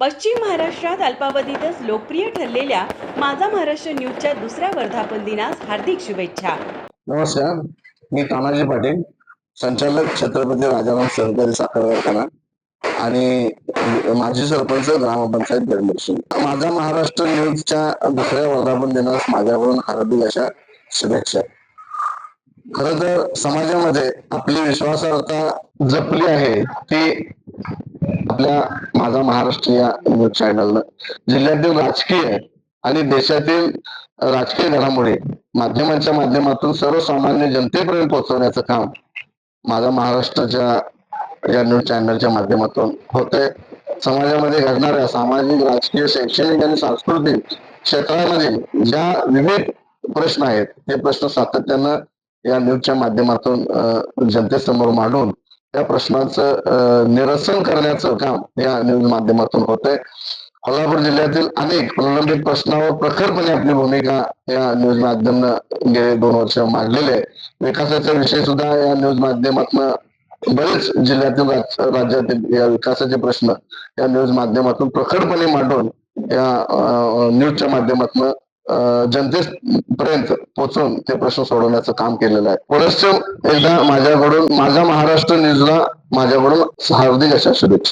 पश्चिम महाराष्ट्रात अल्पावधीतच लोकप्रिय ठरलेल्या माझा महाराष्ट्र न्यूजच्या दुसऱ्या वर्धापन दिनास हार्दिक शुभेच्छा. नमस्कार मी तानाजी पाटील संचालक छत्रपती राजाराम सहकारी साखर कारखाना आणि माजी सरपंच ग्रामपंचायत बेरमुर्शी माझा महाराष्ट्र न्यूजच्या दुसऱ्या वर्धापन दिनास माझ्याकडून हार्दिक अशा शुभेच्छा. खर तर समाजामध्ये आपली विश्वासार्हता जपली आहे ती आपल्या माझा महाराष्ट्र या न्यूज चॅनलनं जिल्ह्यातील राजकीय आणि देशातील राजकीय घडामोडी माध्यमांच्या माध्यमातून सर्वसामान्य जनतेपर्यंत पोहोचवण्याचं काम माझा महाराष्ट्राच्या या न्यूज चॅनलच्या माध्यमातून होतंय. समाजामध्ये घडणाऱ्या सामाजिक राजकीय शैक्षणिक आणि सांस्कृतिक क्षेत्रामध्ये ज्या विविध प्रश्न आहेत हे प्रश्न सातत्यानं या न्यूजच्या माध्यमातून जनतेसमोर मांडून त्या प्रश्नाचं निरसन करण्याचं काम या न्यूज माध्यमातून होतंय. कोल्हापूर जिल्ह्यातील अनेक प्रलंबित प्रश्नावर प्रखरपणे आपली भूमिका या न्यूज माध्यमानं गेले दोन वर्ष मांडलेले आहे. विकासाचा विषय सुद्धा या न्यूज माध्यमातून बरेच जिल्ह्यातील राज्यातील या विकासाचे प्रश्न या न्यूज माध्यमातून प्रखरपणे मांडून या न्यूजच्या माध्यमातून जनतेपर्यंत पोहोचून ते प्रश्न सोडवण्याचं काम केलेलं आहे. पुरस्च एकदा माझ्याकडून माझा महाराष्ट्र न्यूजला माझ्याकडून हार्दिक अशा शुभेच्छा.